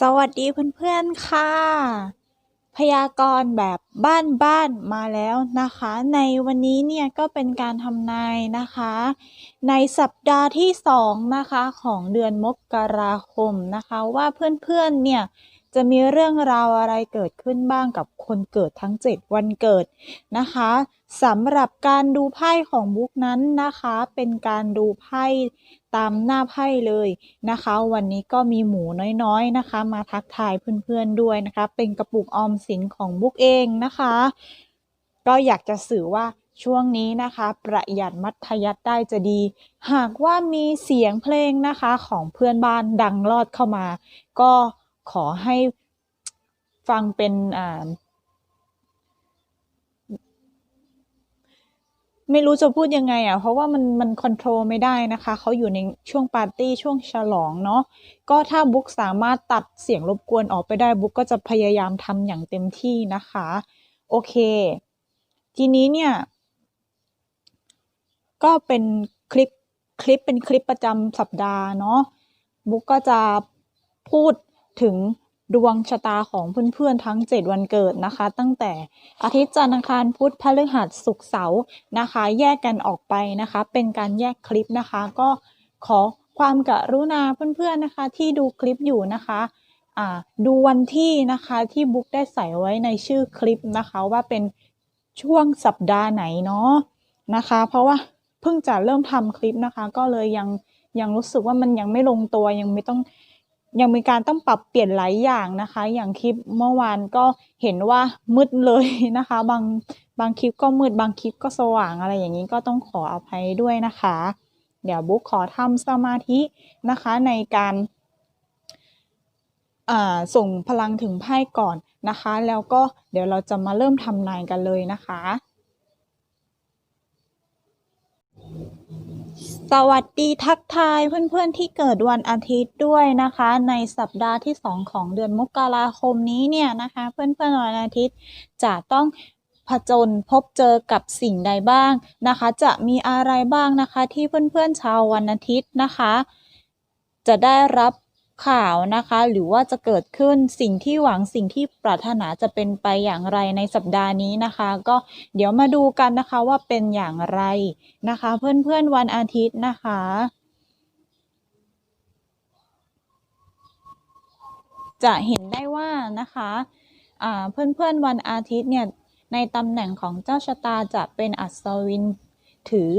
สวัสดีเพื่อนๆค่ะ พยากรณ์แบบบ้านๆมาแล้วนะคะ ในวันนี้เนี่ยก็เป็นการทำนายนะคะ ในสัปดาห์ที่สองนะคะของเดือนมกราคมนะคะ ว่าเพื่อนๆเนี่ย จะมีเรื่องราวอะไรเกิดขึ้นบ้างกับคนเกิดทั้ง 7 วันเกิดนะคะสำหรับการดูไพ่ของบุ๊กนั้นนะคะ เป็นการดูไพ่ตามหน้าไพ่เลยนะคะ วันนี้ก็มีหมูน้อยๆนะคะ มาทักทายเพื่อนๆด้วยนะคะ เป็นกระปุกออมสินของบุ๊กเองนะคะ ก็อยากจะสื่อว่าช่วงนี้นะคะ ประหยัดมัธยัติได้จะดี หากว่ามีเสียงเพลงนะคะของเพื่อนบ้านดังลอดเข้ามา ก็ ขอให้ฟังเป็นอ่าไม่รู้จะพูดยังไงอะ เพราะว่ามันมันคอนโทรลไม่ได้นะคะ เขาอยู่ในช่วงปาร์ตี้ช่วงฉลองเนาะ ก็ถ้าบุ๊กสามารถตัดเสียงรบกวนออกไปได้บุ๊กก็จะพยายามทำอย่างเต็มที่นะคะ โอเค ทีนี้เนี่ย ก็เป็นคลิปคลิปเป็นคลิปประจำสัปดาห์เนาะบุ๊กก็จะพูด ถึงดวงชะตาของเพื่อนๆทั้ง 7 วันเกิดนะคะ ตั้งแต่อาทิตย์จันทร์อังคารพุธพฤหัสศุกร์เสาร์นะคะ แยกกันออกไปนะคะ เป็นการแยกคลิปนะคะ ก็ขอความกรุณาเพื่อนๆนะคะที่ดูคลิปอยู่นะคะดูวันที่นะคะที่บุ๊กได้ใส่ไว้ในชื่อคลิปนะคะว่าเป็นช่วงสัปดาห์ไหนเนาะนะคะ เพราะว่าเพิ่งจะเริ่มทำคลิปนะคะ ก็เลยยังยังรู้สึกว่ามันยังไม่ลงตัวยังไม่ต้อง ยังมีการต้องปรับเปลี่ยนหลายอย่างนะคะ อย่างคลิปเมื่อวานก็เห็นว่ามืดเลยนะคะ บางบางคลิปก็มืดบางคลิปก็สว่างอะไรอย่างนี้ก็ต้องขออภัยด้วยนะคะ เดี๋ยวบุ๊กขอทำสมาธินะคะในการส่งพลังถึงไพ่ก่อนนะคะ แล้วก็เดี๋ยวเราจะมาเริ่มทำนายกันเลยนะคะ สวัสดีทักทายเพื่อนๆที่เกิดวันอาทิตย์ด้วยนะคะ ในสัปดาห์ที่ 2 ของเดือนมกราคมนี้เนี่ยนะคะ เพื่อนๆวันอาทิตย์จะต้องผจญพบเจอกับสิ่งใดบ้างนะคะ จะมีอะไรบ้างนะคะที่เพื่อนๆชาววันอาทิตย์นะคะ จะได้รับ ข่าวนะคะ หรือว่าจะเกิดขึ้นสิ่งที่หวังสิ่งที่ปรารถนาจะเป็นไปอย่างไรในสัปดาห์นี้นะคะ ก็เดี๋ยวมาดูกันนะคะว่าเป็นอย่างไรนะคะ เพื่อนๆวันอาทิตย์นะคะจะเห็นได้ว่านะคะเพื่อนๆวันอาทิตย์เนี่ยในตำแหน่งของเจ้าชะตาจะเป็นอัศวินถือ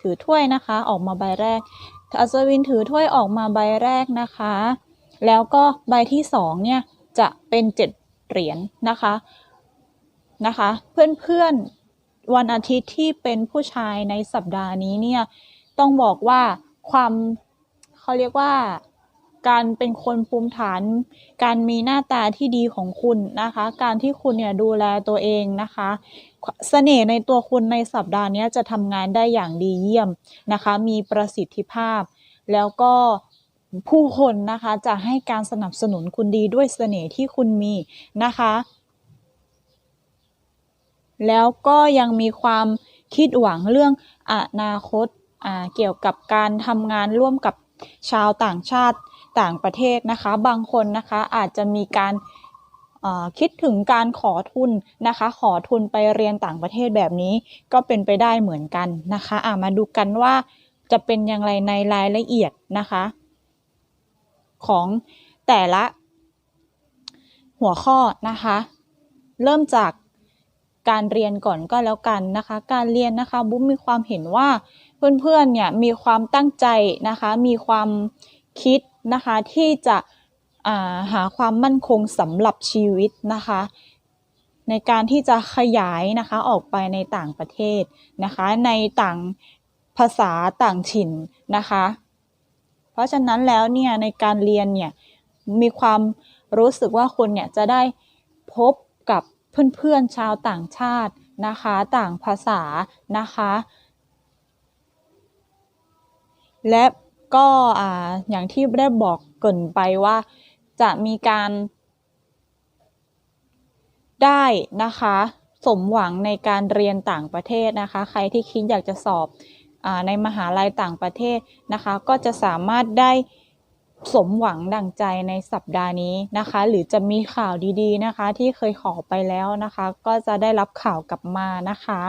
ถือถ้วยนะคะ ออกมาใบแรก อัศวินถือถ้วยออกมาใบแรกนะคะ แล้วก็ใบที่สองเนี่ยจะเป็นเจ็ดเหรียญนะคะนะคะ เพื่อนๆวันอาทิตย์ที่เป็นผู้ชายในสัปดาห์นี้เนี่ยต้องบอกว่าความเขาเรียกว่า การเป็นคนภูมิฐาน การมีหน้าตาที่ดีของคุณนะคะ การที่คุณเนี่ยดูแลตัวเองนะคะเสน่ห์ในตัวคุณในสัปดาห์นี้จะทำงานได้อย่างดีเยี่ยมนะคะ มีประสิทธิภาพ แล้วก็ผู้คนนะคะจะให้การสนับสนุนคุณดีด้วยเสน่ห์ที่คุณมีนะคะ แล้วก็ยังมีความคิดหวังเรื่องอนาคตเกี่ยวกับการทำงานร่วมกับชาวต่างชาติ ต่างประเทศนะคะ บางคนนะคะอาจจะมีการคิดถึงการขอทุนนะคะ ขอทุนไปเรียนต่างประเทศแบบนี้ก็เป็นไปได้เหมือนกันนะคะะมาดูกันว่าจะเป็นอย่างไรในรายละเอียดนะคะ ของแต่ละหัวข้อนะคะ เริ่มจากการเรียนก่อนก็แล้วกันนะคะ การเรียนนะคะบุ๊มมีความเห็นว่าเพื่อนๆเนี่ยมีความตั้งใจนะคะ มีความคิด นะคะ ที่จะหาความมั่นคงสำหรับชีวิตนะคะ ในการที่จะขยายนะคะออกไปในต่างประเทศนะคะ ในต่างภาษาต่างถิ่นนะคะ เพราะฉะนั้นแล้วเนี่ยในการเรียนเนี่ยมีความรู้สึกว่าคุณเนี่ยจะได้พบกับเพื่อนๆชาวต่างชาตินะคะ ต่างภาษานะคะ และ ก็อย่างที่ได้บอกเกินไปว่าจะมีการ ได้นะคะ สมหวังในการเรียนต่างประเทศนะคะ ใครที่คิดอยากจะสอบอในมหาลัยต่างประเทศนะคะ ก็จะสามารถได้สมหวังดังใจในสัปดาห์นี้นะคะ หรือจะมีข่าวดีๆนะคะ ที่เคยขอไปแล้วนะคะ ก็จะได้รับข่าวกลับมานะคะ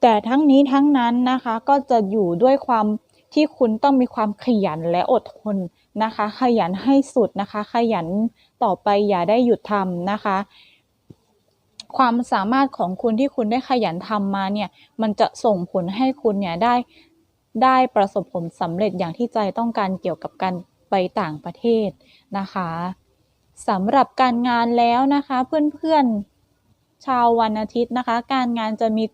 แต่ทั้งนี้ทั้งนั้นนะคะก็จะอยู่ด้วยความที่คุณต้องมีความขยันและอดทนนะคะ ขยันให้สุดนะคะ ขยันต่อไปอย่าได้หยุดทำนะคะ ความสามารถของคุณที่คุณได้ขยันทำมาเนี่ย มันจะส่งผลให้คุณเนี่ยได้ได้ประสบผลสำเร็จอย่างที่ใจต้องการเกี่ยวกับการไปต่างประเทศนะคะสำหรับการงานแล้วนะคะ เพื่อนๆชาววันอาทิตย์นะคะ การงานจะมี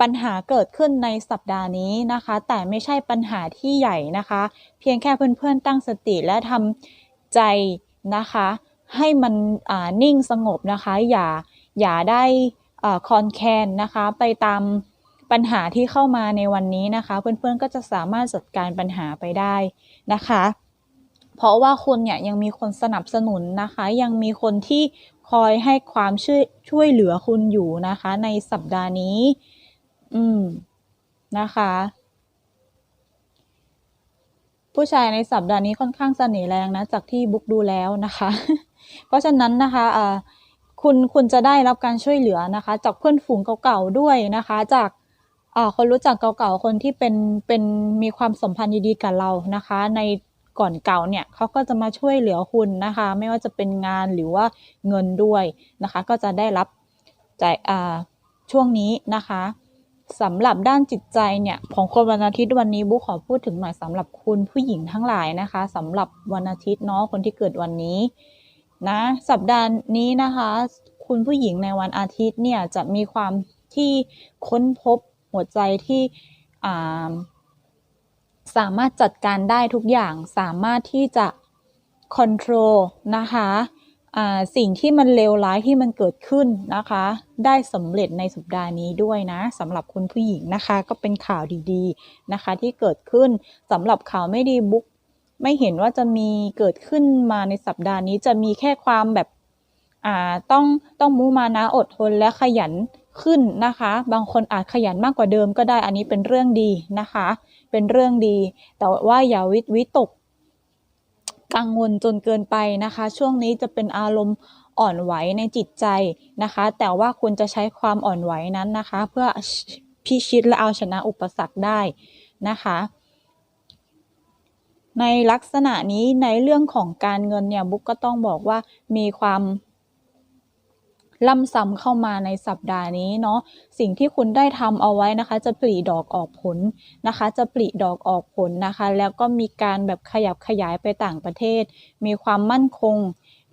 ปัญหาเกิดขึ้นในสัปดาห์นี้นะคะ แต่ไม่ใช่ปัญหาที่ใหญ่นะคะ เพียงแค่เพื่อนๆตั้งสติและทำใจนะคะ ให้มันนิ่งสงบนะคะ อย่าอย่าได้คอนแคนนะคะ ไปตามปัญหาที่เข้ามาในวันนี้นะคะ เพื่อนๆก็จะสามารถจัดการปัญหาไปได้นะคะ เพราะว่าคุณเนี่ยยังมีคนสนับสนุนนะคะ ยังมีคนที่ คอยให้ความช่วยช่วยเหลือคุณอยู่นะคะ ในสัปดาห์นี้ อืม นะคะ ผู้ชายในสัปดาห์นี้ค่อนข้างเสน่ห์แรงนะ จากที่บุ๊กดูแล้วนะคะ เพราะฉะนั้นนะคะอ่าคุณคุณจะได้รับการช่วยเหลือนะคะ จากเพื่อนฝูงเก่าๆด้วยนะคะ จากอ่าคนรู้จักเก่าๆคนที่เป็นเป็นมีความสัมพันธ์ดีๆกับเรานะคะ ใน ก่อนเก่าเนี่ยเขาก็จะมาช่วยเหลือคุณนะคะ ไม่ว่าจะเป็นงานหรือว่าเงินด้วยนะคะ ก็จะได้รับใจอ่าช่วงนี้นะคะสำหรับด้านจิตใจเนี่ยของคนวันอาทิตย์วันนี้บุ๊ขอพูดถึงหน่อยสำหรับคุณผู้หญิงทั้งหลายนะคะสำหรับวันอาทิตย์เนาะคนที่เกิดวันนี้นะสัปดาห์นี้นะคะ คุณผู้หญิงในวันอาทิตย์เนี่ยจะมีความที่ค้นพบหัวใจที่ สามารถจัดการได้ทุกอย่างสามารถที่จะคอนโทรลนะคะสิ่งที่มันเลวร้ายที่มันเกิดขึ้นนะคะ ได้สำเร็จในสัปดาห์นี้ด้วยนะสำหรับคุณผู้หญิงนะคะ ก็เป็นข่าวดีๆนะคะ ที่เกิดขึ้นสำหรับข่าวไม่ดีบุ๊กไม่เห็นว่าจะมีเกิดขึ้นมาในสัปดาห์นี้จะมีแค่ความแบบต้องต้องมุมานะอดทนและขยัน ขึ้นนะคะ บางคนอาจขยันมากกว่าเดิมก็ได้ อันนี้เป็นเรื่องดีนะคะ เป็นเรื่องดี แต่ว่าอย่าวิตวิตก กังวลจนเกินไปนะคะ ช่วงนี้จะเป็นอารมณ์อ่อนไหวในจิตใจนะคะ แต่ว่าคุณจะใช้ความอ่อนไหวนั้นนะคะ เพื่อพิชิตและเอาชนะอุปสรรคได้นะคะ ในลักษณะนี้ในเรื่องของการเงินเนี่ยบุ๊กก็ต้องบอกว่ามีความ ล่ำซ้ำเข้ามาในสัปดาห์นี้เนาะสิ่งที่คุณได้ทำเอาไว้นะคะ จะปลีดอกออกผลนะคะ จะปลีดอกออกผลนะคะ แล้วก็มีการแบบขยับขยายไปต่างประเทศ มีความมั่นคง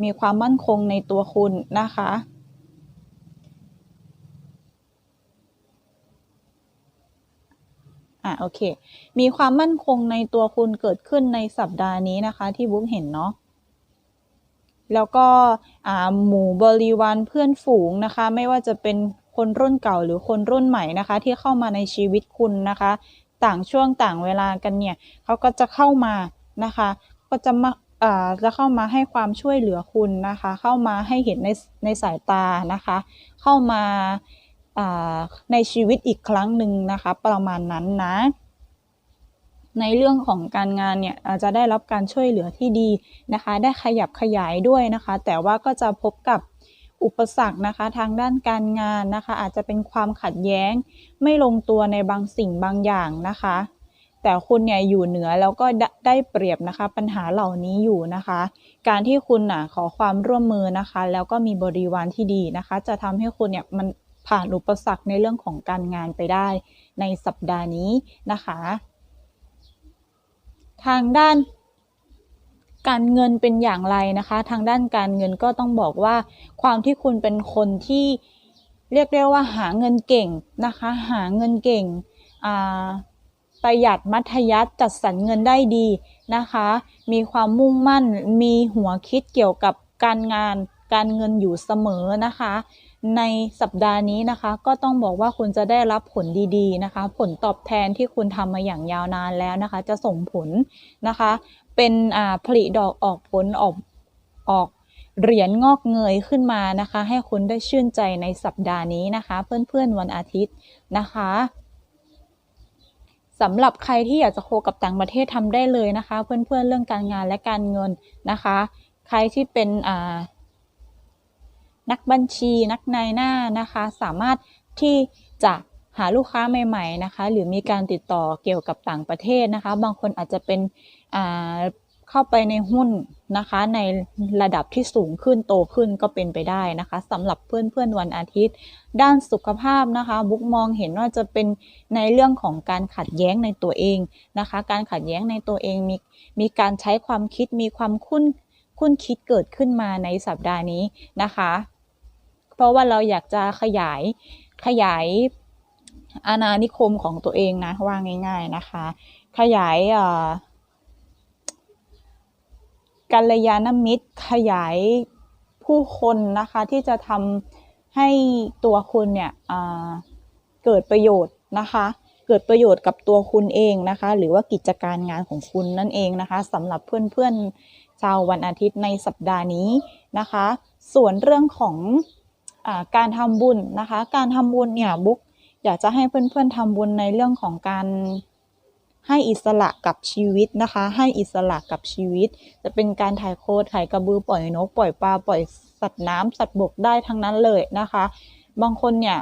มีความมั่นคงในตัวคุณนะคะอะโอเค มีความมั่นคงในตัวคุณเกิดขึ้นในสัปดาห์นี้นะคะ ที่บุ๊กเห็นเนาะ แล้วก็หมู่บริวารเพื่อนฝูงนะคะ ไม่ว่าจะเป็นคนรุ่นเก่าหรือคนรุ่นใหม่นะคะ ที่เข้ามาในชีวิตคุณนะคะ ต่างช่วงต่างเวลากันเนี่ยเขาก็จะเข้ามานะคะ ก็จะมาจะเข้ามาให้ความช่วยเหลือคุณนะคะ เข้ามาให้เห็นในในสายตานะคะ เข้ามาในชีวิตอีกครั้งหนึ่งนะคะ ประมาณนั้นนะ ในเรื่องของการงานเนี่ยอาจจะได้รับการช่วยเหลือที่ดีนะคะ ได้ขยับขยายด้วยนะคะ แต่ว่าก็จะพบกับอุปสรรคนะคะทางด้านการงานนะคะ อาจจะเป็นความขัดแย้ง ไม่ลงตัวในบางสิ่งบางอย่างนะคะ แต่คุณเนี่ยอยู่เหนือแล้วก็ได้เปรียบนะคะ ปัญหาเหล่านี้อยู่นะคะ การที่คุณน่ะขอความร่วมมือนะคะ แล้วก็มีบริวารที่ดีนะคะ จะทำให้คุณเนี่ยมันผ่านอุปสรรคในเรื่องของการงานไปได้ในสัปดาห์นี้นะคะ ทางด้านการเงินเป็นอย่างไรนะคะ ทางด้านการเงินก็ต้องบอกว่า ความที่คุณเป็นคนที่เรียกได้ว่าหาเงินเก่งนะคะ หาเงินเก่งประหยัดมัธยัติจัดสรรเงินได้ดีนะคะ มีความมุ่งมั่น มีหัวคิดเกี่ยวกับการงานการเงินอยู่เสมอนะคะ ในสัปดาห์นี้นะคะ ก็ต้องบอกว่าคุณจะได้รับผลดีๆนะคะ ผลตอบแทนที่คุณทำมาอย่างยาวนานแล้วนะคะ จะส่งผลนะคะ เป็นผลิดอกออกผลออกออกเหรียญงอกเงยขึ้นมานะคะ ให้คุณได้ชื่นใจในสัปดาห์นี้นะคะ เพื่อนๆวันอาทิตย์นะคะสำหรับใครที่อยากจะโคกับต่างประเทศทำได้เลยนะคะ เพื่อนๆเรื่องการงานและการเงินนะคะ ใครที่เป็นอ่า นักบัญชี นักนายหน้านะคะ สามารถที่จะหาลูกค้าใหม่ ๆ นะคะ หรือมีการติดต่อเกี่ยวกับต่างประเทศนะคะ บางคนอาจจะเป็นเข้าไปในหุ้นนะคะ ในระดับที่สูงขึ้นโตขึ้นก็เป็นไปได้นะคะสำหรับเพื่อนๆวันอาทิตย์ ด้านสุขภาพนะคะ บุ๊กมองเห็นว่าจะเป็นในเรื่องของการขัดแย้งในตัวเองนะคะ การขัดแย้งในตัวเองมีมีการใช้ความคิดมีความคุ้นคุ้นคิดเกิดขึ้นมาในสัปดาห์นี้นะคะ เพราะว่าเราอยากจะขยายขยายอาณานิคมของตัวเองนะว่าง่าย ๆนะคะ ขยายกัลยาณมิตรขยายผู้คนนะคะที่จะทำให้ตัวคุณเนี่ยเกิดประโยชน์นะคะเกิดประโยชน์กับตัวคุณเองนะคะ หรือว่ากิจการงานของคุณนั่นเองนะคะสำหรับเพื่อนๆชาววันอาทิตย์ในสัปดาห์นี้นะคะ ส่วนเรื่องของ การทำบุญนะคะ การทำบุญเนี่ยบุ๊กอยากจะให้เพื่อนๆทำบุญในเรื่องของการให้อิสระกับชีวิตนะคะ ให้อิสระกับชีวิต จะเป็นการถ่ายโคดถ่ายกระบือปล่อยนกปล่อยปลาปล่อยสัตว์น้ำสัตว์บกได้ทั้งนั้นเลยนะคะ บางคนเนี่ย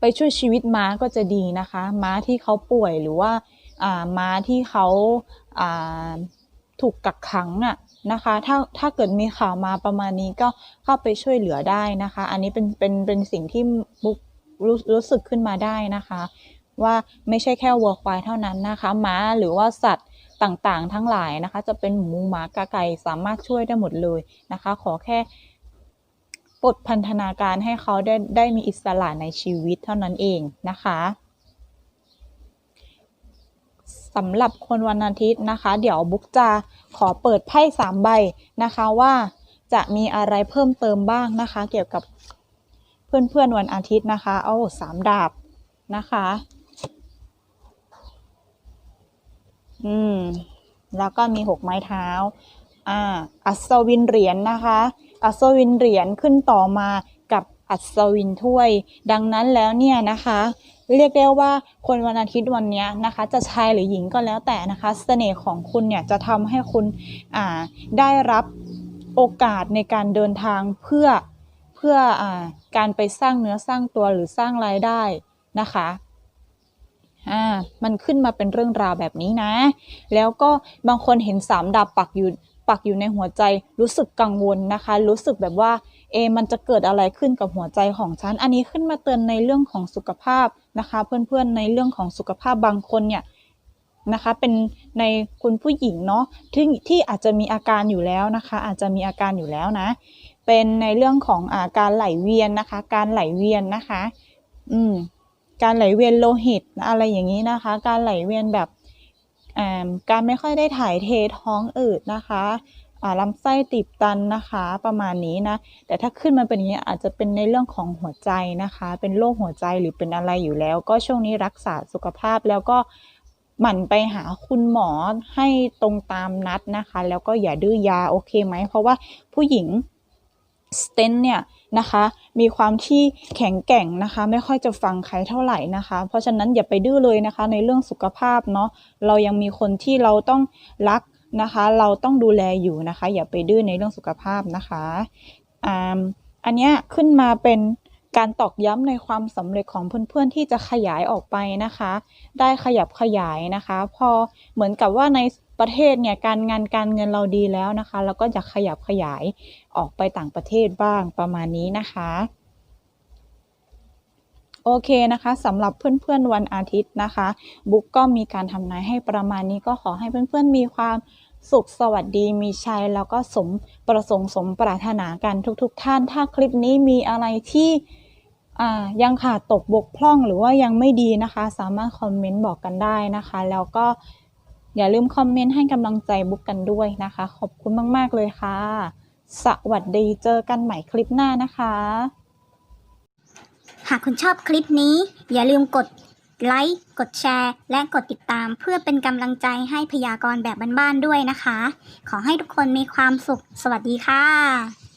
ไปช่วยชีวิตม้าก็จะดีนะคะ ม้าที่เขาป่วยหรือว่า อ่าม้าที่เขาอ่าถูกกักขังอะ นะคะ ถ้าถ้าเกิดมีข่าวมาประมาณนี้ก็เข้าไปช่วยเหลือได้นะคะ อันนี้เป็นเป็นเป็นสิ่งที่บุ๊กรู้รู้สึกขึ้นมาได้นะคะ ว่าไม่ใช่แค่วัวควายเท่านั้นนะคะม้าหรือว่าสัตว์ต่างๆ ทั้งหลายนะคะ จะเป็นหมูหมากาไก่สามารถช่วยได้หมดเลยนะคะ ขอแค่ปลดพันธนาการให้เขาได้ได้มีอิสระในชีวิตเท่านั้นเองนะคะ สำหรับคนวันอาทิตย์นะคะ เดี๋ยวบุ๊กจะขอเปิดไพ่สามใบนะคะว่าจะมีอะไรเพิ่มเติมบ้างนะคะ เกี่ยวกับเพื่อนๆวันอาทิตย์นะคะเอาสามดาบนะคะ อืม แล้วก็มีหกไม้เท้า อ่า อัศวินเหรียญนะคะ อัศวินเหรียญขึ้นต่อมากับอัศวินถ้วย ดังนั้นแล้วเนี่ยนะคะ เรียกได้ว่าคนวันอาทิตย์วันนี้นะคะจะชายหรือหญิงก็แล้วแต่นะคะเสน่ห์ของคุณเนี่ยจะทำให้คุณอ่าได้รับโอกาสในการเดินทางเพื่อเพื่ออ่าการไปสร้างเนื้อสร้างตัวหรือสร้างรายได้นะคะอ่ามันขึ้นมาเป็นเรื่องราวแบบนี้นะ แล้วก็บางคนเห็นสามดาบปักอยู่ปักอยู่ในหัวใจรู้สึกกังวลนะคะ รู้สึกแบบว่าเอมันจะเกิดอะไรขึ้นกับหัวใจของฉัน อันนี้ขึ้นมาเตือนในเรื่องของสุขภาพ นะคะ เพื่อนๆในเรื่องของสุขภาพบางคนเนี่ยนะคะเป็นในคุณผู้หญิงเนาะที่ที่อาจจะมีอาการอยู่แล้วนะคะ อาจจะมีอาการอยู่แล้วนะ เป็นในเรื่องของอาการไหลเวียนนะคะ การไหลเวียนนะคะ อืมการไหลเวียนโลหิตอะไรอย่างนี้นะคะ การไหลเวียนแบบการไม่ค่อยได้ถ่ายเทท้องอืดนะคะ ลำไส้ตีบตันนะคะประมาณนี้นะ แต่ถ้าขึ้นมาเป็นอย่างนี้อาจจะเป็นในเรื่องของหัวใจนะคะ เป็นโรคหัวใจหรือเป็นอะไรอยู่แล้ว ก็ช่วงนี้รักษาสุขภาพแล้วก็หมั่นไปหาคุณหมอให้ตรงตามนัดนะคะ แล้วก็อย่าดื้อยาโอเคไหม เพราะว่าผู้หญิงสเตนเนี่ยนะคะมีความที่แข็งแกร่งนะคะ ไม่ค่อยจะฟังใครเท่าไหร่นะคะ เพราะฉะนั้นอย่าไปดื้อเลยนะคะในเรื่องสุขภาพเนาะเรายังมีคนที่เราต้องรัก นะคะ เราต้องดูแลอยู่นะคะ อย่าไปดื้อในเรื่องสุขภาพนะคะอ่าอันนี้ขึ้นมาเป็นการตอกย้ำในความสำเร็จของเพื่อนๆที่จะขยายออกไปนะคะ ได้ขยับขยายนะคะ พอเหมือนกับว่าในประเทศเนี่ยการงานการเงินเราดีแล้วนะคะแล้วก็อยากขยับขยายออกไปต่างประเทศบ้างประมาณนี้นะคะ โอเคนะคะสำหรับเพื่อนๆวันอาทิตย์นะคะ บุ๊กก็มีการทำนายให้ประมาณนี้ก็ขอให้เพื่อนๆมีความสุขสวัสดีมีชัยแล้วก็สมประสงค์สมปรารถนากันทุกๆทท่าน ถ้าคลิปนี้มีอะไรที่ยังขาดตกบกพร่องหรือว่ายังไม่ดีนะคะ สามารถคอมเมนต์บอกกันได้นะคะ แล้วก็อย่าลืมคอมเมนต์ให้กำลังใจบุ๊กกันด้วยนะคะ ขอบคุณมาก ๆ เลยค่ะ สวัสดีเจอกันใหม่คลิปหน้านะคะ หากคุณชอบคลิปนี้ อย่าลืมกดไลค์ กดแชร์ และกดติดตามเพื่อเป็นกำลังใจให้พยากรณ์แบบบ้านๆด้วยนะคะ ขอให้ทุกคนมีความสุข สวัสดีค่ะ